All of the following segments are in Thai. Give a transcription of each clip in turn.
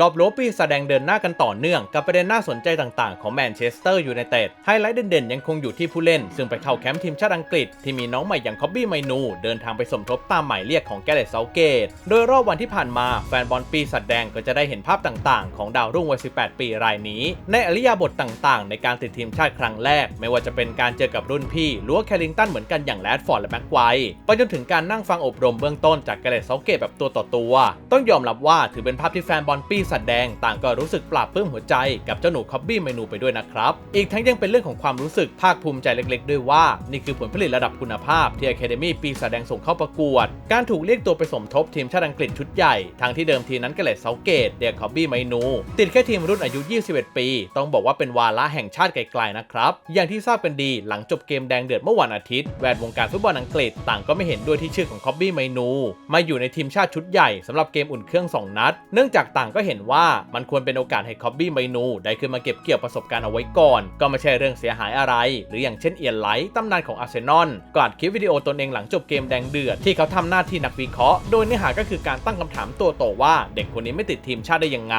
รอบโลปีแสดงเดินหน้ากันต่อเนื่องกับประเด็นน่าสนใจต่างๆ ของแมนเชสเตอร์ยูไนเต็ดไฮไลท์เด่นๆ ยังคงอยู่ที่ผู้เล่น ซึ่งไปเข้าแคมป์ทีมชาติอังกฤษ ที่มีน้องใหม่อย่างคอบบี้ไมนูเดินทางไปสมทบตามหมายเรียกของแกเรตเซาเกต โดยรอบวันที่ผ่านมาแฟนบอลปีสัตว์แดงก็จะได้เห็นภาพต่างๆ ของดาวรุ่งวัย 18 ปีรายนี้ ในอริยาบทต่างๆ ในการติดทีมชาติครั้งแรก ไม่ว่าจะเป็นการเจอกับรุ่นพี่หรือว่าแคลิงตันเหมือนกันอย่างแรดฟอร์ดและแม็กไกว์ไปจนถึงการนั่งฟังอบรมเบื้องต้นจากแกเรตเซาเกตแบบตัวต่อตัว ต้องยอมรับว่าถือเป็นภาพที่แฟนบอลปีสัตว์แดงต่างก็รู้สึกปลาบปลื้มหัวใจกับเจ้าหนูคอบบี้เมนูไปด้วยนะครับ อีกทั้งยังเป็นเรื่องของความรู้สึกภาคภูมิใจเล็กๆ ด้วยว่า นี่คือผลผลิตระดับคุณภาพที่ Academy ปีแสดงส่งเข้าประกวด การถูกเรียกตัวไปสมทบทีมชาติอังกฤษชุดใหญ่ทางที่เดิมทีนั้นก็เลยเซาเกตเดียคอบบี้เมนู ติดแค่ทีมรุ่นอายุ 21 ปี ต้องบอกว่าเป็นวาระแห่งชาติไกลๆนะครับอย่างที่ทราบกันดีหลังจบเกมแดงเดือดเมื่อวันอาทิตย์แวดวงการฟุตบอลอังกฤษต่างก็ไม่เห็นด้วยที่ชื่อของคอบบี้เมนูมาอยู่ในทีมชาติชุดใหญ่สำหรับเกมอุ่นเครื่องสองนัด เนื่องจากต่างก็เห็นว่ามันควรเป็นโอกาสให้คอบบี้เมนู ได้ขึ้นมาเก็บเกี่ยวประสบการณ์เอาไว้ก่อน ก็ไม่ใช่เรื่องเสียหายอะไร หรืออย่างเช่นเอียนไลท์ตำนานของอาร์เซนอลกอัดคลิปวิดีโอตนเองหลังจบเกมแดงเดือดที่เขาทำหน้าที่นักวิเคราะห์โดยเนื้อหาก็คือการตั้งคำถามตัวโตว่าเด็กคนนี้ไม่ติดทีมชาติได้ยังไง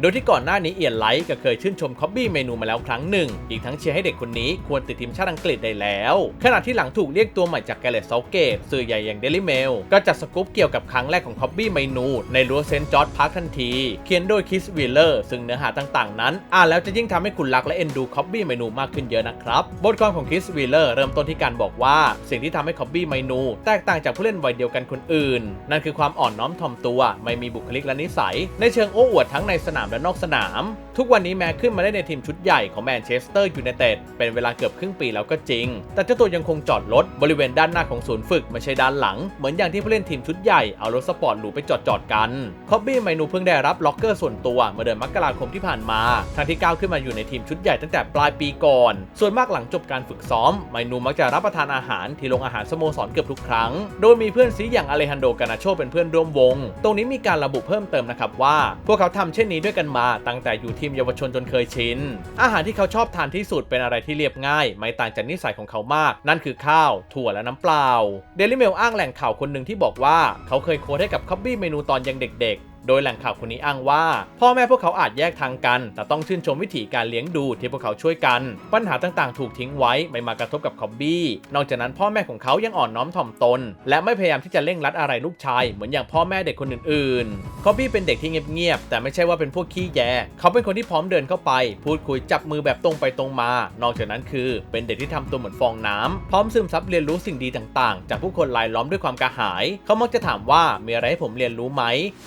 โดยที่ก่อนหน้านี้เอียนไลท์ก็เคยชื่นชมคอบบี้เมนูมาแล้วครั้งหนึ่ง อีกทั้งเชียร์ให้เด็กคนนี้ควรติดทีมชาติอังกฤษได้แล้ว ขณะที่หลังถูกเรียกตัวใหม่จากแกลเลตเซาเกตสื่อใหญ่อย่างเดลิเมลก็จัดสกู๊ปเกี่ยวกับครั้งแรกของคอบบี้เมนู ในรั้วเซนต์จอร์จพาร์คทันทีเขียนโดยคิสวิลเลอร์ซึ่งเนื้อหาต่างๆ นั้น อ่านแล้วจะยิ่งทำให้คุณรักและเอ็นดูคอบบี้เมนูมากขึ้นเยอะนะครับ บทความของคิสวิลเลอร์เริ่มต้นที่การบอกว่า สิ่งที่ทำให้คอบบี้เมนู แตกต่างจากผู้เล่นวัยเดียวกันคนอื่น นั่นคือความอ่อนน้อมถ่อมตัว ไม่มีบุคลิกและนิสัย ในเชิงโอ้อวดทั้งในสนามและนอกสนาม ทุกวันนี้แม้ขึ้นมาได้ในทีมชุดใหญ่ของแมนเชสเตอร์ยูไนเต็ดเป็นเวลาเกือบครึ่งปีแล้วก็จริง แต่เจ้าตัวยังคงจอดรถบริเวณด้านหน้าของศูนย์ฝึกไม่ใช่ด้านหลัง เหมือนอย่างที่ผู้เล่นทีมชุดใหญ่เอารถสปอร์ตหรูไปจอดจอดกันคอบบี้เมนูเพิ่งได้รับล็อกเกอร์ส่วนตัวเมื่อเดือนมกราคมที่ผ่านมาทางที่ก้าวขึ้นมาอยู่ในทีมชุดใหญ่ตั้งแต่ปลายปีก่อน ส่วนมากหลังจบการฝึกซ้อมเมนูมักจะรับประทานอาหารที่โรงอาหารสโมสรเกือบทุกครั้ง โดยมีเพื่อนซีอย่างอเลฮันโดกานาโชเป็นเพื่อนร่วมวง ตรงนี้มีการระบุเพิ่มเติมนะครับว่า พวกเขาทำเช่นนี้ด้วยกันมา ตั้งแต่อยู่ทีมเยาวชนจนเคยชิน อาหารที่เขาชอบทานที่สุดเป็นอะไรที่เรียบง่าย ไม่ต่างจากนิสัยของเขามาก นั่นคือข้าว ถั่วและน้ำเปล่า เดลิเมลอ้างแหล่งข่าวคนหนึ่งที่บอกว่า เขาเคยโค้ดให้กับคอบบี้เมนูตอนยังเด็กๆ โดยแหล่งข่าวคนนี้อ้างว่า พ่อแม่พวกเขาอาจแยกทางกัน แต่ต้องชื่นชมวิธีการเลี้ยงดูที่พวกเขาช่วยกัน ปัญหาต่างๆ ถูกทิ้งไว้ไม่มากระทบกับคอบบี้ นอกจากนั้นพ่อแม่ของเขายังอ่อนน้อมถ่อมตน และไม่พยายามที่จะเร่งรัดอะไรลูกชาย เหมือนอย่างพ่อแม่เด็กคนอื่นๆคอบบี้เป็นเด็กที่เงียบๆแต่ไม่ใช่ว่าเป็นพวกขี้แยเขาเป็นคนที่พร้อมเดินเข้าไป พูดคุยจับมือแบบตรงไปตรงมา นอกจากนั้นคือ เป็นเด็กที่ทำตัวเหมือนฟองน้ำพร้อมซึมซับเรียนรู้สิ่งดีต่างๆ จากผู้คนรายล้อมด้วยความกระหาย เขามักจะถามว่ามีอะไรให้ผมเรียนรู้ไหม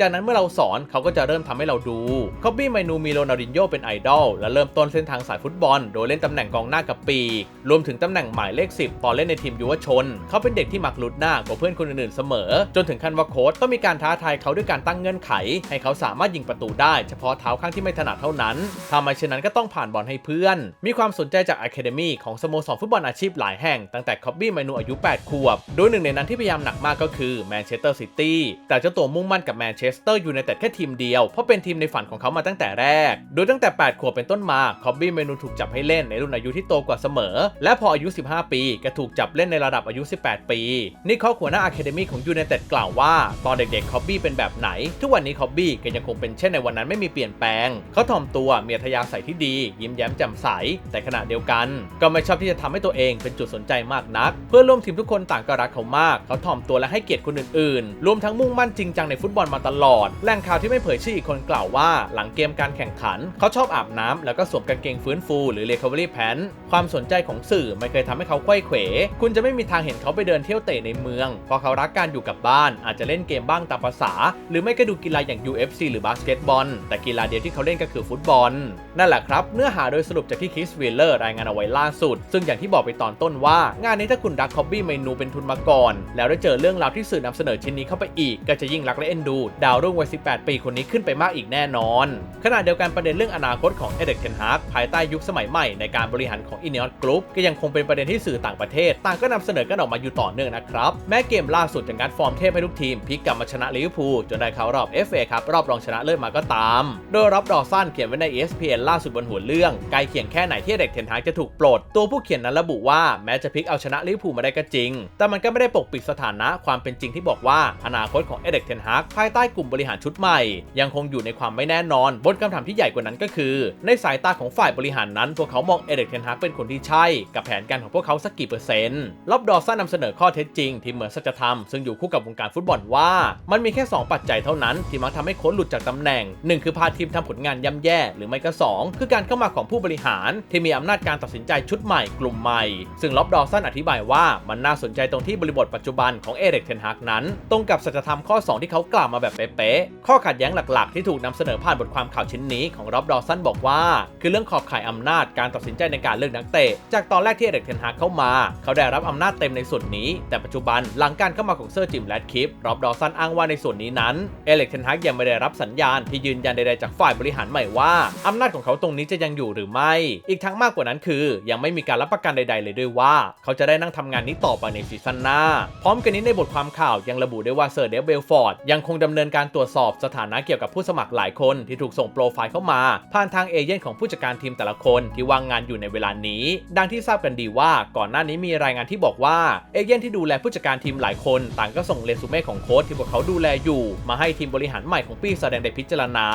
จากนั้นเมื่อเราสอนเขาก็จะเริ่มทำให้เราดูคอบบี้เมนูมีโรนัลดินโญเป็นไอดอลและเริ่มต้นเส้นทางสายฟุตบอล โดยเล่นตำแหน่งกองหน้ากับปีกรวมถึงตำแหน่งหมายเลข 10 ตอนเล่นในทีมยุวชน เขาเป็นเด็กที่มักลุดหน้ากว่าเพื่อนคนอื่นๆเสมอ จนถึงขั้นว่าโค้ชต้องมีการท้าทายเขาด้วยการตั้งเงื่อนไข ให้เขาสามารถยิงประตูได้ เฉพาะเท้าข้างที่ไม่ถนัดเท่านั้นทำไมเช่นนั้นก็ต้องผ่านบอลให้เพื่อน มีความสนใจจากอะคาเดมีของสโมสรฟุตบอลอาชีพหลายแห่งตั้งแต่คอบบี้เมนูอายุ 8 ขวบ โดยหนึ่งในนั้นที่พยายามหนักมากก็คือแมนเชสเตอร์ซิตี้แต่เจ้าตัวมุ่งมั่นกับแมนเชสเตอร์ยููไนเต็ดแค่ทีมเดียว เพราะเป็นทีมในฝันของเขามาตั้งแต่แรก โดยตั้งแต่ 8 ขวบเป็นต้นมาคอบบี้เมนูถูกจับให้เล่นในรุ่นอายุที่โตกว่าเสมอ และพออายุ 15 ปีก็ถูกจับเล่นในระดับอายุ 18 ปี นี่ข้อหัวหน้าอะคาเดมีของยูไนเต็ดกล่าวว่า ตอนเด็กๆคอบบี้เป็นแบบไหน ทุกวันนี้คอบบี้ก็ยังคงเป็นเช่นในวันนั้นไม่มีเปลี่ยนแปลง เขาถ่อมตัวมีอัธยาศัยที่ดี ยิ้มแย้มแจ่มใส แต่ขณะเดียวกัน ก็ไม่ชอบที่จะทำให้ตัวเองเป็นจุดสนใจมากนัก เพื่อนร่วมทีมทุกคนต่างก็รักเขามาก เขาถ่อมตัวและให้เกียรติคนอื่นๆ รวมทั้งมุ่งมั่นจริงจังในฟุตบอลมาตลอดแหล่งข่าวที่ไม่เผยชื่ออีกคนกล่าวว่า หลังเกมการแข่งขัน เขาชอบอาบน้ำแล้วก็สวมกางเกงฟื้นฟูหรือ recovery pants ความสนใจของสื่อไม่เคยทำให้เขาไขว้เขว คุณจะไม่มีทางเห็นเขาไปเดินเที่ยวเตะในเมือง เพราะเขารักการอยู่กับบ้าน อาจจะเล่นเกมบ้างตามภาษา หรือไม่ก็ดูกีฬาอย่าง UFC หรือบาสเกตบอล แต่กีฬาเดียวที่เขาเล่นก็คือฟุตบอล นั่นแหละครับ เนื้อหาโดยสรุปจากที่คิสวิลเลอร์รายงานเอาไว้ล่าสุด ซึ่งอย่างที่บอกไปตอนต้นว่า งานนี้ถ้าคุณรักคอบบี้เมนูเป็นทุนมาก่อน แล้วได้เจอเรื่องราวที่สื่อนำเสนอชิ้นนี้เข้าไปอีก ก็จะยิ่งรักและเอ็นดู ดาวรุ่งวัย18 ปีคนนี้ขึ้นไปมากอีกแน่นอน ขณะเดียวกันประเด็นเรื่องอนาคตของเอเด็กเทนฮาร์กภายใต้ยุคสมัยใหม่ในการบริหารของอินเนอร์กรุ๊ปก็ยังคงเป็นประเด็นที่สื่อต่างประเทศ ต่างก็นำเสนอกันออกมาอยู่ต่อเนื่องนะครับ แม้เกมล่าสุดจากการฟอร์มเทพให้ทุกทีมพลิกกลับมาชนะลิเวอร์พูลจนได้เข้ารอบ FA ครับรอบรองชนะเลิศมาก็ตาม โดยรับดอสั้นเขียนไว้ใน ESPN ล่าสุดบนหัวเรื่องใกล้เคียงแค่ไหนที่เด็กเทนฮาร์กจะถูกปลดตัวผู้เขียนนั้นระบุว่าแม้จะพลิกเอาชนะลิเวอร์พูลมาได้ก็จริง แต่มันก็ไม่ได้ปกปิดสถานะความเป็นจริงที่บอกว่าอนาคตของเอเด็กเทนฮากภายใต้กลุ่มบริหารารชุดใหม่ ยังคงอยู่ในความไม่แน่นอน บนคำถามที่ใหญ่กว่านั้นก็คือ ในสายตาของฝ่ายบริหารนั้น พวกเขามองเอเดกเทนฮากเป็นคนที่ใช่ กับแผนการของพวกเขาสักกี่เปอร์เซ็นต์ลอบดอร์ซันนำเสนอข้อเท็จจริงที่เหมือนสัจธรรมซึ่งอยู่คู่กับวงการฟุตบอลว่า มันมีแค่ 2 ปัจจัยเท่านั้น ที่มักทำให้โค้ชหลุดจากตำแหน่งหนึ่งคือพาทีมทำผลงานย่ำแย่หรือไม่ก็สองคือการเข้ามาของผู้บริหาร ที่มีอำนาจการตัดสินใจชุดใหม่กลุ่มใหม่ ซึ่งล็อบดอร์สันอธิบายว่ามันน่าสนใจตรงที่บริบทปัจจุบันของเอเดกเทนฮากนั้น ตรงกับสัจธรรมข้อ 2 ที่เขากล่าวมาแบบเป๊ะข้อขัดแย้งหลักๆ ที่ถูกนำเสนอผ่านบทความข่าวชิ้นนี้ของล็อบดอร์สันบอกว่า คือเรื่องขอบข่ายอำนาจการตัดสินใจในการเลือกนักเตะ จากตอนแรกที่เอเดกเทนฮากเข้ามา เขาได้รับอำนาจเต็มในส่วนนี้ แต่ปัจจุบันหลังการเข้ามาของเซอร์จิมแรดคลิปล็อบดอร์สันอ้างว่าในส่วนนี้นั้นเอเดกเทนฮากยังไม่ได้รับสัญญาณที่ยืนยันใดๆจากฝ่ายบริหารใหม่ว่าอำนาจของเขาตรงนี้จะยังอยู่หรือไม่ อีกทั้งมากกว่านั้นคือ ยังไม่มีการรับประกันใด ๆ เลยด้วยว่า เขาจะได้นั่งทำงานนี้ต่อไปในซีซั่นหน้า พร้อมกันนี้ในบทความข่าวยังระบุด้ว่าเซอร์เดฟเบลฟอร์ดยังคงดำเนินการตรวจสอบสถานะเกี่ยวกับผู้สมัครหลายคนที่ถูกส่งโปรไฟล์เข้ามา ผ่านทางเอเย่นของผู้จัดการทีมแต่ละคนที่ว่างงานอยู่ในเวลานี้ ดังที่ทราบกันดีว่าก่อนหน้านี้มีรายงานที่บอกว่าเอเย่นที่ดูแลผู้จัดการทีมหลายคน ต่างก็ส่งเรซูเม่ของโค้ชที่พวกเขาดูแลอยู่ มาให้ทีมบริหารใหม่ของปีแสดงได้พิจารณา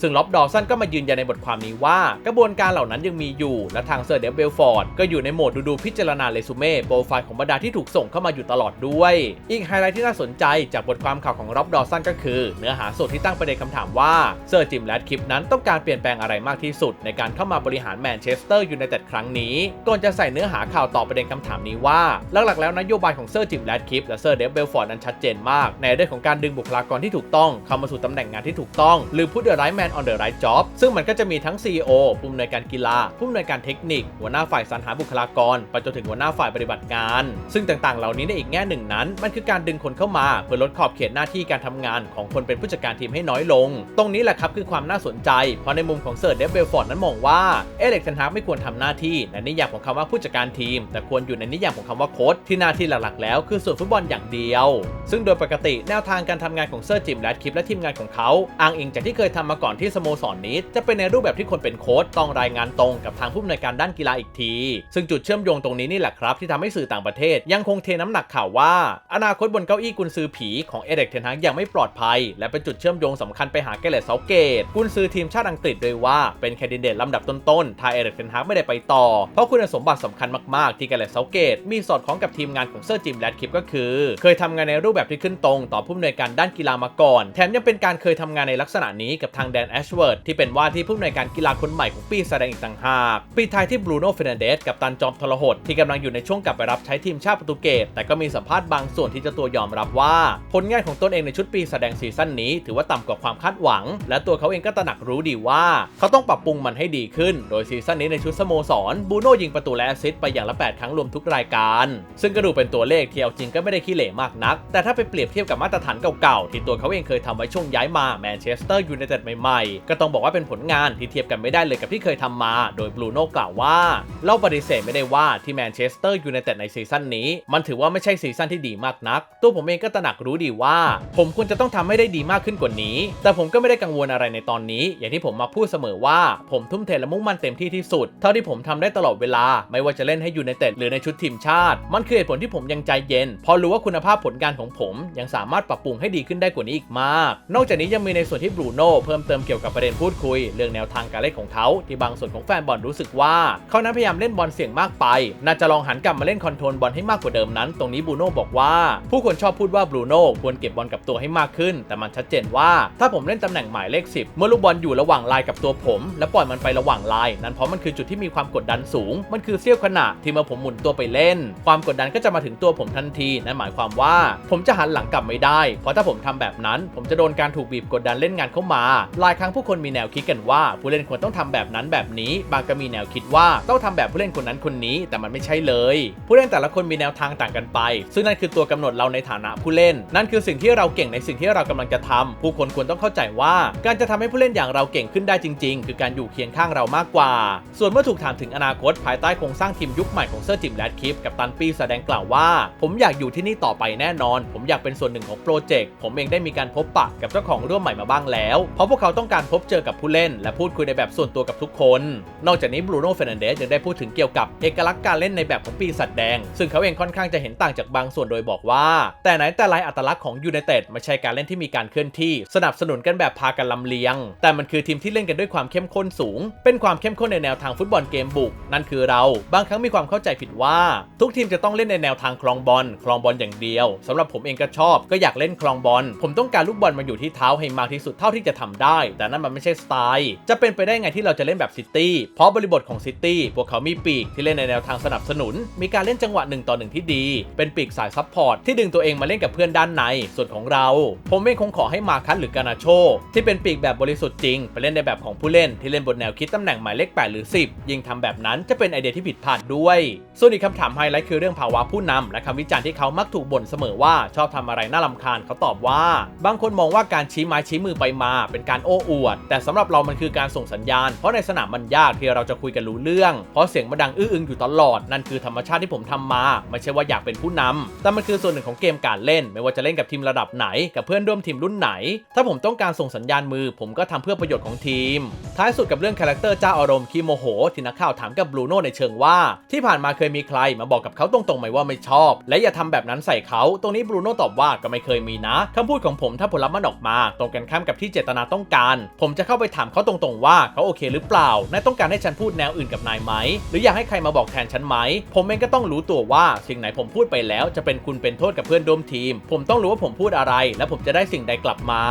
ซึ่งล็อบดอร์สันก็มายืนยันในบทความนี้ว่า กระบวนการเหล่านั้นยังมีอยู่ และทางเซอร์เดฟเบลฟอร์ดก็อยู่ในโหมดดูดูพิจารณาเรซูเม่โปรไฟล์ของบรรดาที่ถูกส่งเข้ามาอยู่ตลอดด้วย อีกไฮไลท์ที่น่าสนใจจากบทความข่าวของล็อบดอสันก็คือเนื้อหาสดที่ตั้งประเด็นคำถามว่าเซอร์จิมแรดคลิปนั้นต้องการเปลี่ยนแปลงอะไรมากที่สุด ในการเข้ามาบริหารแมนเชสเตอร์ยูไนเต็ดครั้งนี้ก่อนจะใส่เนื้อหาข่าวตอบประเด็นคำถามนี้ว่าหลักๆแล้วนโยบายของเซอร์จิมแรดคลิปและเซอร์เดฟเบลฟอร์ดนั้นชัดเจนมาก ในเรื่องของการดึงบุคลากรที่ถูกต้องเข้ามาสู่ตำแหน่งงานที่ถูกต้อง หรือ put the right man on the right job ซึ่งมันก็จะมีทั้ง CEO ผู้อำนวยการกีฬาผู้อำนวยการเทคนิค หัวหน้าฝ่ายสรรหาบุคลากรไปจนถึงหัวหน้าฝ่ายปฏิบัติงาน ซึ่งต่างๆ เหล่านี้ในอีกแง่หนึ่งนั้น มันคือการดึงคนเข้ามาเพื่อลดขอบเขตหน้าที่การทำงานของคนเป็นผู้จัดการทีมให้น้อยลง ตรงนี้แหละครับคือความน่าสนใจ เพราะในมุมของเซอร์เดฟเบลฟอร์ดนั้นมองว่าเอเล็กเทนฮากไม่ควรทำหน้าที่ในนิยามของคำว่าผู้จัดการทีม แต่ควรอยู่ในนิยามของคำว่าโค้ชที่หน้าที่หลักๆ แล้วคือส่วนฟุตบอลอย่างเดียว ซึ่งโดยปกติแนวทางการทำงานของเซอร์จิมแรดคลิปและทีมงานของเขาอ้างอิงจากที่เคยทำมาก่อนที่สโมสรนนี้ จะเป็นในรูปแบบที่คนเป็นโค้ชต้องรายงานตรงกับทางผู้อำนวยการด้านกีฬาอีกที ซึ่งจุดเชื่อมโยงตรงนี้นี่แหละครับที่ทำให้สื่อต่างประเทศ ยังคงเทน้ำหนักข่าวว่า อนาคตบนเก้าอี้กุนซือผีของเอเด็กเทนฮากยังไม่ปลอดภัย และเป็นจุดเชื่อมโยงสำคัญไปหาแกเลตเซาเกตกุนซือทีมชาติอังกฤษโดยว่าเป็นแคนดิเดตลำดับต้นๆถ้าเอเด็กเทนฮากไม่ได้ไปต่อ เพราะคุณสมบัติสำคัญมากๆ ที่แกเลตเซาเกตมีสอดคล้องกับทีมงานของเซอร์จิมแรดคลิปก็คือ เคยทำงานในรูปแบบที่ขึ้นตรง ต่อผู้อำนวยการด้านกีฬามาก่อน แถมยังเป็นการเคยทำงานในลักษณะนี้กับทางแดนแอชเวิร์ดที่เป็นว่าที่ผู้อำนวยการกีฬาคนใหม่ของปีแสดงอีกต่างหากปีท้ายที่บรูโน่เฟรนเดสกับตันจอมทรหดที่กำลังอยู่ในช่วงกลับไปรับใช้ทีมชาติโปรตุเกสแต่ก็มีสัมภาษณ์บางส่วนที่เจะตัวยอมรับว่า ผลงานของตนเองในชุดปีแสดงซีซั่นนี้ถือว่าต่ำกว่าความคาดหวัง และตัวเขาเองก็ตระหนักรู้ดีว่า เขาต้องปรับปรุงมันให้ดีขึ้น โดยซีซั่นนี้ในชุดสโมสรบูโน่ยิงประตูและแอสซิสต์ไปอย่างละ 8 ครั้งรวมทุกรายการ ซึ่งก็ดูเป็นตัวเลขที่เอาจริงก็ไม่ได้ขี้เหร่มากนัก แต่ถ้าไปเปรียบเทียบกับมาตรฐานเก่าๆที่ตัวเขาเองเคยทำไว้ช่วงย้ายมาแมนเชสเตอร์ยูไนเต็ดใหม่ๆ ก็ต้องบอกว่าเป็นผลงานที่เทียบกันไม่ได้เลยกับที่เคยทำมา โดยบูโน่กล่าวว่าเราปฏิเสธไม่ได้ว่าที่แมนเชสเตอร์ยูไนเต็ดในซีซั่นนี้ มันถือว่าไม่ใช่ซีซั่นที่ดีมากนัก ตัวผมเองก็ตระหนักรู้ดีว่า ผมควรจะต้องทำให้ได้ดีมากขึ้นกว่านี้ แต่ผมก็ไม่ได้กังวลอะไรในตอนนี้ อย่างที่ผมมาพูดเสมอว่า ผมทุ่มเทและมุ่งมั่นเต็มที่ที่สุด เท่าที่ผมทำได้ตลอดเวลา ไม่ว่าจะเล่นให้อยูไนเต็ดหรือในชุดทีมชาติ มันคือเหตุผลที่ผมยังใจเย็นเพราะรู้ว่าคุณภาพผลงานของผมยังสามารถปรับปรุงให้ดีขึ้นได้กว่านี้อีกมาก นอกจากนี้ยังมีในส่วนที่บรูโน่เพิ่มเติมเกี่ยวกับประเด็นพูดคุย เรื่องแนวทางการเล่นของเขาที่บางส่วนของแฟนบอลรู้สึกว่า เขานั้นพยายามเล่นบอลเสี่ยงมากไป น่าจะลองหันกลับมาเล่นคอนโทรลบอลให้มากกว่าเดิมนั้น ตรงนี้บรูโน่บอกว่า ผู้คนชอบพูดว่าบรูโน่ควรเก็บบอลกับตัวให้มากขึ้น แต่มันชัดเจนว่า ถ้าผมเล่นตำแหน่งหมายเลข 10 เมื่อลูกบอลอยู่ระหว่างลายกับตัวผม และปล่อยมันไประหว่างลาย นั้นเพราะมันคือจุดที่มีความกดดันสูง มันคือเสี้ยวขณะที่เมื่อผมหมุนตัวไปเล่น ความกดดันก็จะมาถึงตัวผมทันที นั่นหมายความว่า ผมจะหันหลังกลับไม่ได้ เพราะถ้าผมทำแบบนั้น ผมจะโดนการถูกบีบกดดันเล่นงานเข้ามา หลายครั้งผู้คนมีแนวคิดกันว่า ผู้เล่นควรต้องทำแบบนั้นแบบนี้ บางก็มีแนวคิดว่าต้องทำแบบผู้เล่นคนนั้นคนนี้ แต่มันไม่ใช่เลย ผู้เล่นแต่ละคนมีแนวทางต่างกันไป ซึ่งนั่นคือตัวกำหนดเราในฐานะผู้เล่น นั่นคือสิ่งที่เราเก่งในสิ่งที่เรากำลังจะทำผู้คนควรต้องเข้าใจว่าการจะทำให้ผู้เล่นอย่างเราเก่งขึ้นได้จริง ๆ คือการอยู่เคียงข้างเรามากกว่า ส่วนเมื่อถูกถามถึงอนาคตภายใต้โครงสร้างทีมยุคใหม่ของเซอร์จิมแรดคลิปกับตันปีแสดงกล่าวว่า ผมอยากอยู่ที่นี่ต่อไปแน่นอน ผมอยากเป็นส่วนหนึ่งของโปรเจกต์ผมเองได้มีการพบปะกับเจ้าของร่วมใหม่มาบ้างแล้ว เพราะพวกเขาต้องการพบเจอกับผู้เล่น และพูดคุยในแบบส่วนตัวกับทุกคน นอกจากนี้บรูโน่เฟรนันเดสยังได้พูดถึงเกี่ยวกับเอกลักษณ์การเล่นในแบบของปีศาจแดง ซึ่งเขาเองค่อนข้างจะเห็นต่างจากบางส่วนโดยบอกว่า แต่ไหนแต่ไรอัตลักษณ์ของยูไนเต็ดไม่ใช่การเล่นที่มีการเคลื่อนลื่อนที่สนับสนุนกันแบบพากันลำเลียง แต่มันคือทีมที่เล่นกันด้วยความเข้มข้นสูง เป็นความเข้มข้นในแนวทางฟุตบอลเกมบุก นั่นคือเราบางครั้งมีความเข้าใจผิดว่า ทุกทีมจะต้องเล่นในแนวทางคลองบอลคลองบอลอย่างเดียวสำหรับผมเองก็ชอบก็อยากเล่นคลองบอลผมต้องการลูกบอลมาอยู่ที่เท้าให้มากที่สุดเท่าที่จะทำได้ แต่นั่นมันไม่ใช่สไตล์ จะเป็นไปได้ไงที่เราจะเล่นแบบซิตี้เพราะบริบทของซิตี้พวกเขามีปีกที่เล่นในแนวทางสนับสนุน มีการเล่นจังหวะหนึ่งต่อหนึ่งที่ดี เป็นปีกสายซับพอร์ตที่ดึงตัวเองมาเล่นกับเพื่อนด้านในส่วนของเรา ผมเองคงขอให้มาคัสหรือกานาโช ที่เป็นปีกแบบบริสุทธิ์จริง ไปเล่นในแบบของผู้เล่นที่เล่นบนแนวคิดตำแหน่งหมายเลข 8 หรือ 10 ยิ่งทำแบบนั้นจะเป็นไอเดียที่ผิดพลาดด้วย ส่วนอีกคำถามไฮไลท์คือเรื่องภาวะผู้นำและคำวิจารณ์ที่เขามักถูกบ่นเสมอว่าชอบทำอะไรน่าลำคาญเขาตอบว่า บางคนมองว่าการชี้ไม้ชี้มือไปมาเป็นการโอ้อวด แต่สำหรับเรามันคือการส่งสัญญาณ เพราะในสนามมันยากที่เราจะคุยกันรู้เรื่องเพราะเสียงมันดังอื้ออึงอยู่ตลอดนั่นคือธรรมชาติที่ผมทำมา ไม่ใช่ว่าอยากเป็นผู้นำแต่มันคือส่วนหนึ่งของเกมการเล่น ไม่ว่าจะเล่นกับทีมระดับไหนกับเพื่อนร่วมทีมรุ่นไหน ถ้าผมต้องการส่งสัญญาณมือ ผมก็ทำเพื่อประโยชน์ของทีม ท้ายสุดกับเรื่องคาแรคเตอร์เจ้าอารมณ์ขี้โมโห ที่นักข่าวถามกับบรูโน่ในเชิงว่า ที่ผ่านมาเคยมีใครมาบอกกับเขาตรงๆไหมว่าไม่ชอบ และอย่าทำแบบนั้นใส่เขา ตรงนี้บรูโน่ตอบว่าก็ไม่เคยมีนะคำพูดของผมถ้าผลลัพธ์มันออกมา ตรงกันข้ามกับที่เจตนาต้องการ ผมจะเข้าไปถามเขาตรงๆว่าเขาโอเคหรือเปล่านายต้องการให้ฉันพูดแนวอื่นกับนายไหม หรืออยากให้ใครมาบอกแทนฉันไหม ผมเองก็ต้องรู้ตัวว่าสิ่งไหนผมพูดไปแล้วจะเป็นคุณเป็นโทษกับเพื่อนร่วมทีม ผมต้องรู้ว่าผมพูดอะไร และผมจะได้สิ่งใดกลับมา